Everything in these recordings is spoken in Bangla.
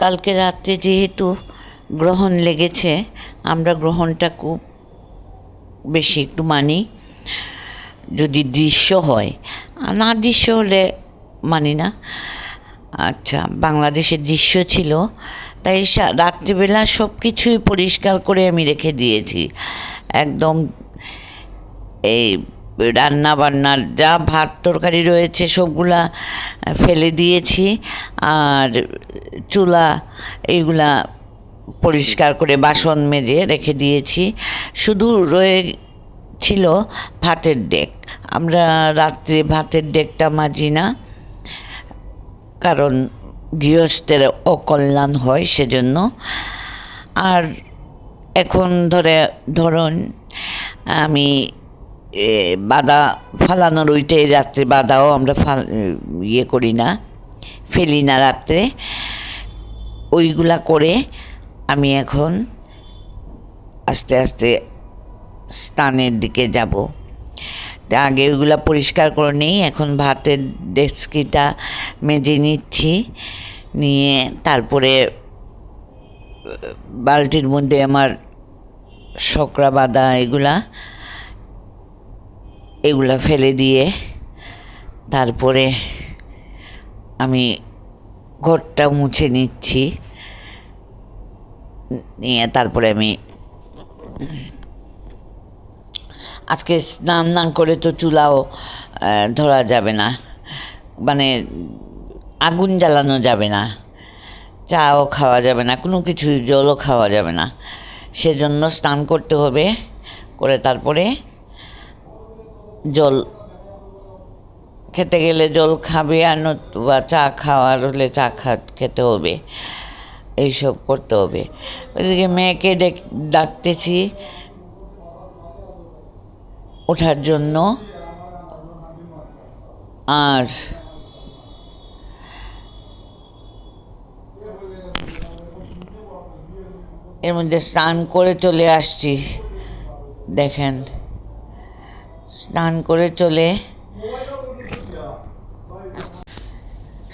কালকে রাত্রে যেহেতু গ্রহণ লেগেছে, আমরা গ্রহণটা খুব বেশি একটু মানি। যদি দৃশ্য হয়, না দৃশ্য হলে মানি না। আচ্ছা বাংলাদেশের দৃশ্য ছিল, তাই রাত্রিবেলা সব কিছুই পরিষ্কার করে আমি রেখে দিয়েছি। একদম এই রান্না বান্নার যা ভাত তরকারি রয়েছে সবগুলা ফেলে দিয়েছি। আর চুলা এইগুলা পরিষ্কার করে বাসন মেজে রেখে দিয়েছি। শুধু রয়ে ছিল ভাতের ডেক। আমরা রাত্রে ভাতের ডেকটা মাজি না, কারণ গৃহস্থের অকল্যাণ হয় সেজন্য। আর এখন ধরে, ধরুন, আমি বাদা ফালানোর ওইটাই রাত্রে বাদাও আমরা ফাল ইয়ে করি না, ফেলি না রাত্রে। ওইগুলা করে আমি এখন আস্তে আস্তে স্থানের দিকে যাব। আগে ওইগুলা পরিষ্কার করে নিই, এখন ভাতের ডেস্কিটা মেজে নিচ্ছি, নিয়ে তারপরে বালতির মধ্যে আমার শকরা বাদা এগুলা এগুলা ফেলে দিয়ে তারপরে আমি ঘরটা মুছে নিচ্ছি। নিয়ে তারপরে আমি আজকে স্নান দান করে তো চুলাও ধরা যাবে না। মানে আগুন জ্বালানো যাবে না। চাও খাওয়া যাবে না, কোনো কিছু জলও খাওয়া যাবে না। সেজন্য স্নান করতে হবে, করে তারপরে জল খেতে গেলে জল খাবে আর নতুবা চা খাওয়ার হলে চা খা, খেতে হবে। এইসব করতে হবে। ওইদিকে মেয়েকে ডেক, ডাকতেছি ওঠার জন্য। আর এর মধ্যে স্নান করে চলে আসছি। দেখেন স্নান করে চলে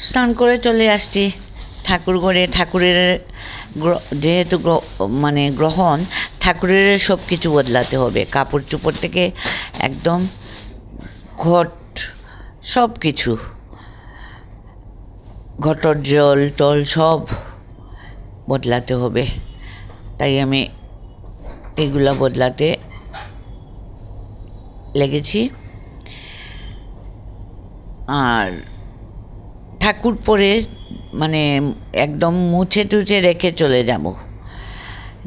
স্নান করে চলে আসছি ঠাকুর ঘরে। ঠাকুরের যেহেতু মানে গ্রহণ, ঠাকুরের সব কিছু বদলাতে হবে। কাপড় চোপড় থেকে একদম ঘট, সব কিছু। ঘটর জল, টল সব বদলাতে হবে। তাই আমি এগুলা বদলাতে লেগেছি। আর ঠাকুর পরে মানে একদম মুছে টুছে রেখে চলে যাব।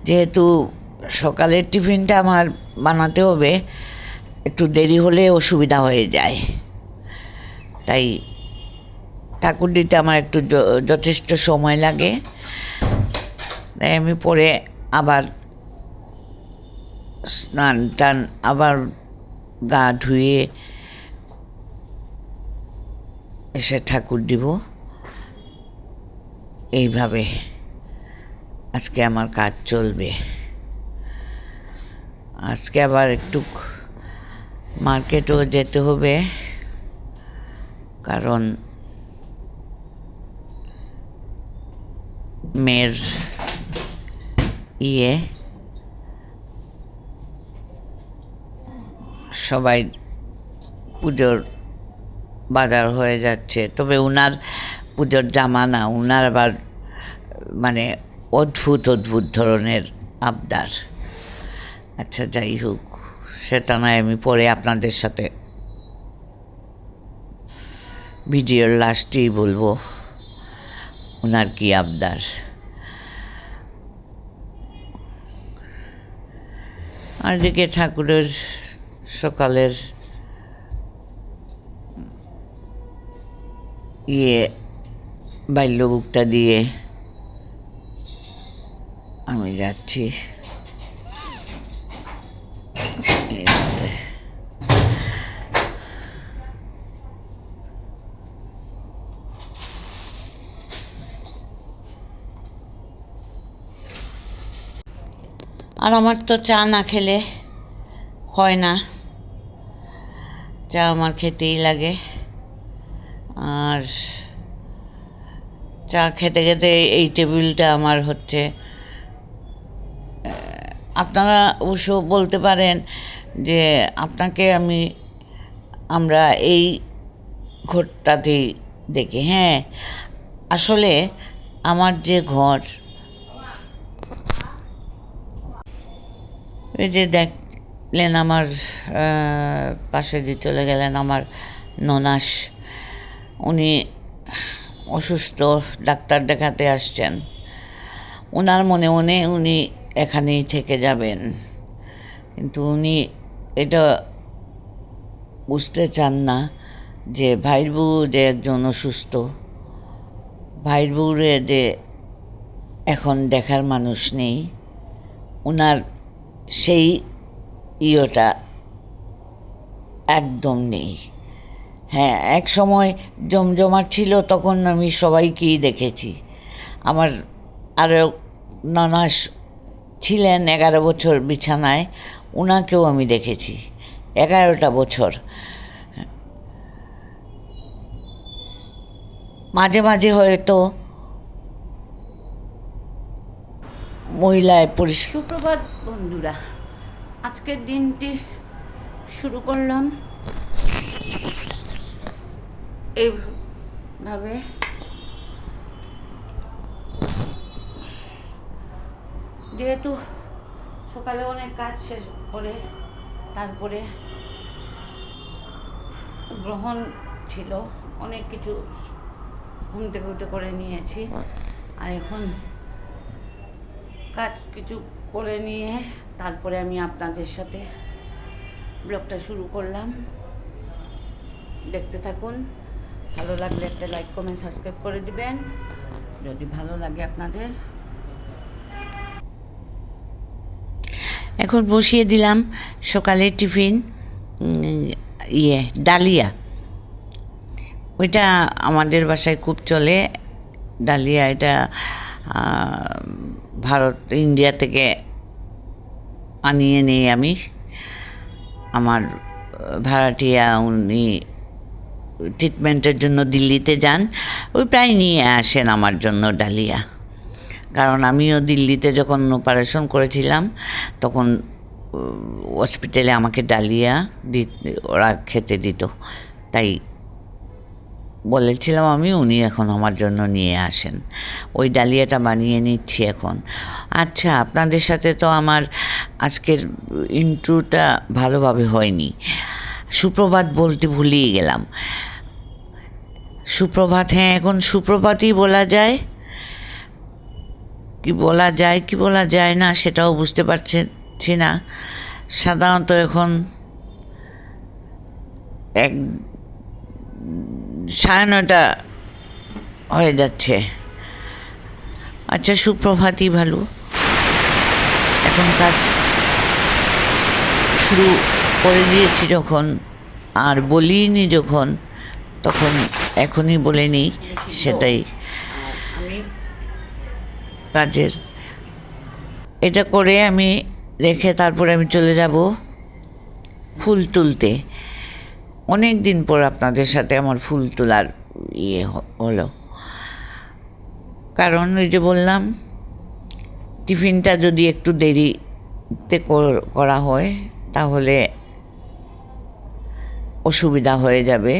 যেহেতু সকালের টিফিনটা আমার বানাতে হবে, একটু দেরি হলে অসুবিধা হয়ে যায়। তাই ঠাকুর দিতে আমার একটু যথেষ্ট সময় লাগে। তাই আমি পরে আবার স্নান টান আবার গা ধুয়ে এসে ঠাকুর দিব। এইভাবে আজকে আমার কাজ চলবে। আজকে আবার একটু মার্কেটও যেতে হবে। কারণ মেয়ের ইয়ে সবাই পুজোর বাজার হয়ে যাচ্ছে। তবে উনার পুজোর জামা না, উনার আবার মানে অদ্ভুত অদ্ভুত ধরনের আবদার। আচ্ছা যাই হোক, সেটা নয়, আমি পরে আপনাদের সাথে ভিডিওর লাস্টেই বলব ওনার কি আবদার। আর এদিকে ঠাকুরের সকালের ইয়ে বাল্যবুকটা দিয়ে আমি যাচ্ছি। আর আমার তো চা না খেলে হয় না। চা আমার খেতেই লাগে। আর চা খেতে খেতে এই টেবিলটা আমার হচ্ছে আপনারা অবশ্য বলতে পারেন যে আপনাকে আমি, আমরা এই ঘরটাতেই দেখি। হ্যাঁ আসলে আমার যে ঘর, এই যে দেখলেন আমার পাশে দিয়ে চলে গেলেন আমার ননাস। উনি অসুস্থ, ডাক্তার দেখাতে আসছেন। ওনার মনে মনে উনি এখানেই থেকে যাবেন। কিন্তু উনি এটা বুঝতে চান না যে ভাইয়ের বউ যে একজন অসুস্থ। ভাইয়ের যে এখন দেখার মানুষ নেই। ওনার সেই ইয়েটা একদম নেই। হ্যাঁ এক সময় জমজমাট ছিল, তখন আমি সবাইকেই দেখেছি। আমার আরও ননাস ছিলেন এগারো বছর বিছানায় ওনাকেও আমি দেখেছি, এগারোটা বছর। মাঝে মাঝে হয়তো মহিলায় পরিষ্কার সুপ্রভাত বন্ধুরা। আজকের দিনটি শুরু করলাম এইভাবে যেহেতু সকালে অনেক কাজ শেষ করে, তারপরে গ্রহণ ছিল, অনেক কিছু ঘুম থেকে উঠে করে নিয়েছি। আর এখন কাজ কিছু করে নিয়ে তারপরে আমি আপনাদের সাথে ব্লগটা শুরু করলাম। দেখতে থাকুন। ভালো লাগলে একটা লাইক, কমেন্ট, সাবস্ক্রাইব করে দিবেন। যদি ভালো লাগে আপনাদের। এখন বসিয়ে দিলাম সকালে টিফিন ইয়ে ডালিয়া। ওইটা আমাদের বাসায় খুব চলে। ডালিয়া এটা ভারত, ইন্ডিয়া থেকে আনিয়ে নেই আমি আমার ভাড়াটিয়া উনি ট্রিটমেন্টের জন্য দিল্লিতে যান। ওই প্রায় নিয়ে আসেন আমার জন্য ডালিয়া। কারণ আমিও দিল্লিতে যখন অপারেশন করেছিলাম, তখন হসপিটালে আমাকে ডালিয়া দি, ওরা খেতে দিত। তাই বলেছিলাম আমি, উনি এখন আমার জন্য নিয়ে আসেন। ওই ডালিয়াটা বানিয়ে নিচ্ছি এখন। আচ্ছা আপনাদের সাথে তো আমার আজকের ইন্ট্রোটা ভালোভাবে হয়নি। সুপ্রভাত বলতে ভুলিয়ে গেলাম। সুপ্রভাত হ্যাঁ এখন সুপ্রভাতই বলা যায়। কি বলা যায়, কি বলা যায় না, সেটাও বুঝতে পারছি না। সাধারণত এখন এক সাড়ে নটা হয়ে যাচ্ছে। আচ্ছা সুপ্রভাতই ভালো। এখন কাজ শুরু করে দিয়েছি যখন, আর বলিনি যখন, তখন এখনই বলে নিই সেটাই কাজের। এটা করে আমি রেখে তারপরে আমি চলে যাব ফুল তুলতে। অনেক দিন পর আপনাদের সাথে আমার ফুল তোলার ইয়ে হলো। কারণ ওই যে বললাম, টিফিনটা যদি একটু দেরিতে করা হয়, তাহলে অসুবিধা হয়ে যাবে।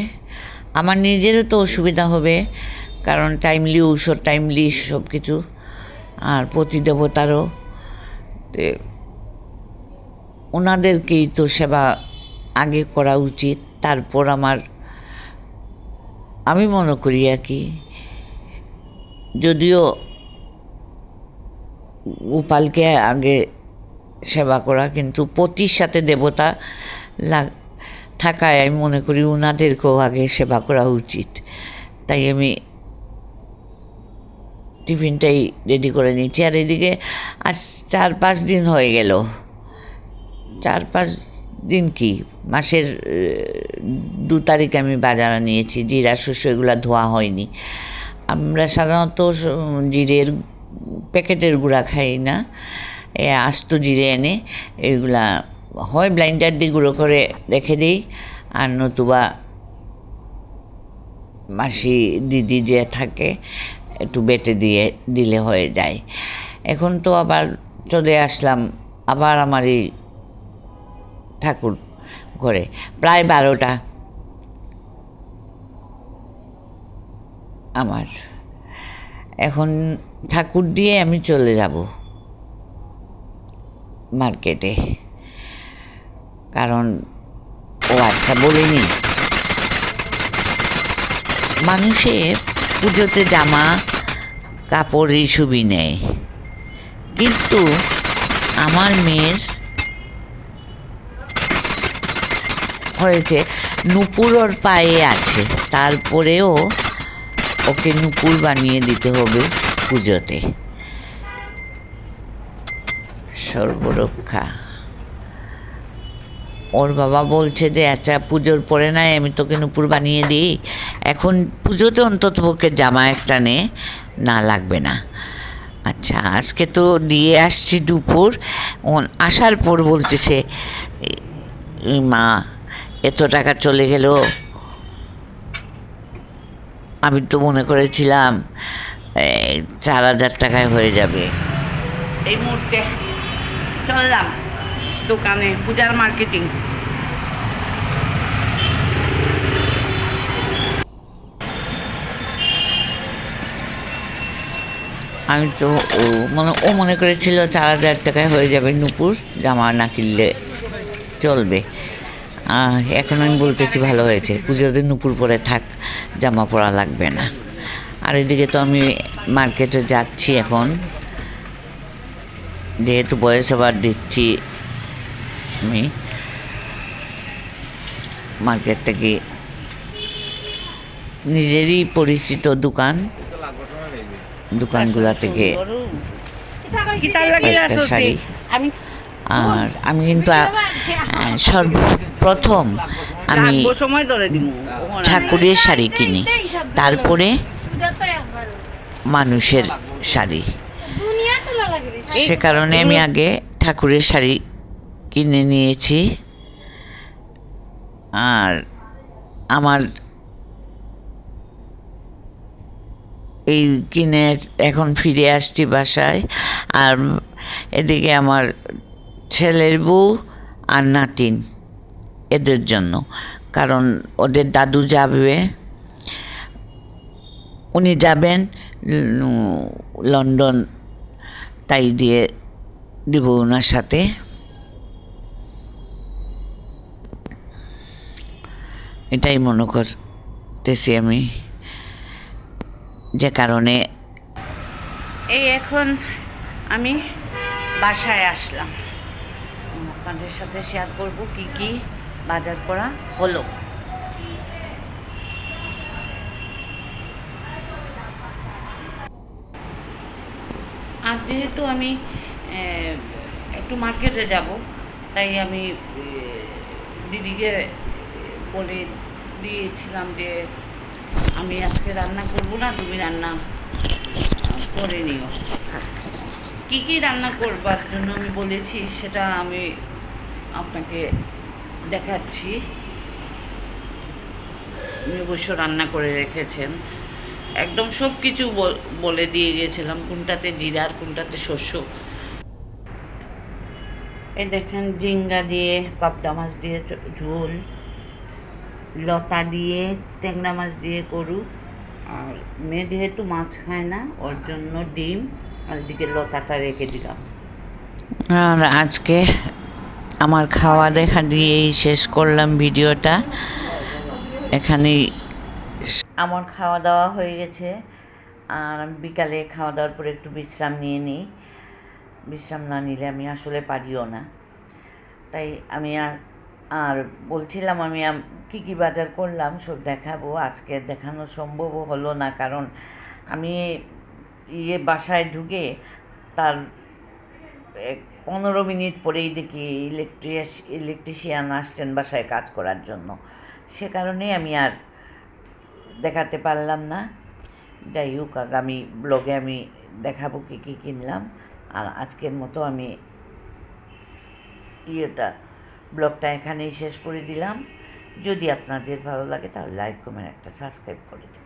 আমার নিজেরও তো অসুবিধা হবে, কারণ টাইমলি ঔষধ, টাইমলি সব কিছু, আর প্রতিদেবতারও ওনাদেরকেই তো সেবা আগে করা উচিত। তারপর আমার, আমি মনে করি কি, যদিও গোপালকে আগে সেবা করা, কিন্তু পতির সাথে দেবতা লাগ থাকায় আমি মনে করি ওনাদেরকেও আগে সেবা করা উচিত। তাই আমি টিফিনটাই রেডি করে নিচ্ছি। আর এদিকে আজ চার পাঁচ দিন হয়ে গেল। চার পাঁচ দিন কি? মাসের দু তারিখ আমি বাজারে নিয়েছি, জিরা, শস্য এগুলো ধোয়া হয়নি। আমরা সাধারণত জিরের প্যাকেটের গুঁড়া খাই না। এ, আস্ত জিরে এনে এগুলা হয়, ব্লাইন্ডার দিয়ে গুঁড়ো করে রেখে দিই। আর নতুবা মাসি দিদি যে থাকে, একটু বেটে দিয়ে দিলে হয়ে যায়। এখন তো আবার চলে আসলাম, আবার আমার এই ঠাকুর ঘরে। প্রায় বারোটা আমার। এখন ঠাকুর দিয়ে আমি চলে যাব মার্কেটে। কারণ ও আচ্ছা বলিনি। মানুষের পুজোতে জামা, কাপড় এইসবই নেয় কিন্তু আমার মেয়ের হয়েছে নুপুর ওর পায়ে আছে। তারপরেও ওকে নুপুর বানিয়ে দিতে হবে পুজোতে। সর্বরক্ষা। ওর বাবা বলছে যে আচ্ছা পুজোর পরে নাই আমি তোকে নুপুর বানিয়ে দিই। এখন পুজোতে অন্তত পক্ষে জামা একটা নে, না লাগবে না। আচ্ছা আজকে তো দিয়ে আসছি দুপুর। আসার পর বলতেছে মা এত টাকা চলে গেল। আমি তো মনে করেছিলাম চার হাজার টাকায় হয়ে যাবে। এই মুহূর্তে চললাম দোকানে পূজার মার্কেটিং। আমি তো ও মানে ও মনে করেছিল চার হাজার টাকায় হয়ে যাবে নুপুর জামা না কিনলে চলবে। এখন আমি বলতেছি ভালো হয়েছে। পুজোতে নুপুর পরে থাক জামা পরা লাগবে না। আর এদিকে তো আমি মার্কেটে যাচ্ছি এখন। যেহেতু বয়স আবার দিচ্ছি আমি। মার্কেট থেকে নিজেরই পরিচিত দোকান। দোকানগুলা থেকে শাড়ি। আর আমি কিন্তু সর্বপ্রথম আমি ঠাকুরের শাড়ি কিনি। তারপরে মানুষের শাড়ি। সে কারণে আমি আগে ঠাকুরের শাড়ি কিনে নিয়েছি। আর আমার এই কিনে এখন ফিরে আসছি বাসায়। আর এদিকে আমার ছেলের বউ আর নাতিন এদের জন্য। কারণ ওদের দাদু যাবে, উনি যাবেন লন্ডন, তাই দিয়ে দিব ওনার সাথে। এটাই মনে করতেছি আমি, যে কারণে এই এখন আমি বাসায় আসলাম। আপনাদের সাথে শেয়ার করব কি কি বাজার করা হলো। আর যেহেতু আমি একটু মার্কেটে যাব, তাই আমি দিদিকে বলে দিয়েছিলাম যে, আমি আজকে রান্না করব না, তুমি রান্না করে নিও। কি কি রান্না করবার জন্য আমি বলেছি, সেটা আমি আপনাকে দেখাচ্ছি। অবশ্য রান্না করে রেখেছেন। একদম সব কিছু বল- দিয়ে গিয়েছিলাম, কোনটাতে জিরার কোনটাতে শস্য। এই দেখেন জিঙ্গা দিয়ে, পাবদা মাছ দিয়ে ঝোল, লতা দিয়ে, ট্যাংরা মাছ দিয়ে করু আর মেয়ে যেহেতু মাছ খায় না, ওর জন্য ডিম, আর এদিকে লতাটা রেখে দিলাম। আর আজকে আমার খাওয়া দেখা দিয়েই শেষ করলাম ভিডিওটা। এখানেই আমার খাওয়া দাওয়া হয়ে গেছে। আর বিকালে খাওয়া দাওয়ার পরে একটু বিশ্রাম নিয়ে নিই। বিশ্রাম না নিলে আমি আসলে পারিও না। তাই আমি আর আর বলছিলাম আমি আম- কী কী বাজার করলাম সব দেখাবো। আজকে দেখানো সম্ভবও হলো না, কারণ আমি ইয়ে বাসায় ঢুকে তার এক পনেরো মিনিট পরেই দেখি ইলেকট্রিয়াস ইলেকট্রিশিয়ান আসছেন বাসায় কাজ করার জন্য। সে কারণে আমি আর দেখাতে পারলাম না। যাই হোক, আগামী ব্লগে আমি দেখাবো কী কী কিনলাম। আর আজকের মতো আমি ইয়েটা ব্লগটা এখানেই শেষ করে দিলাম। যদি আপনাদের ভালো লাগে তাহলে লাইক কমেন্ট একটা সাবস্ক্রাইব করে দিন।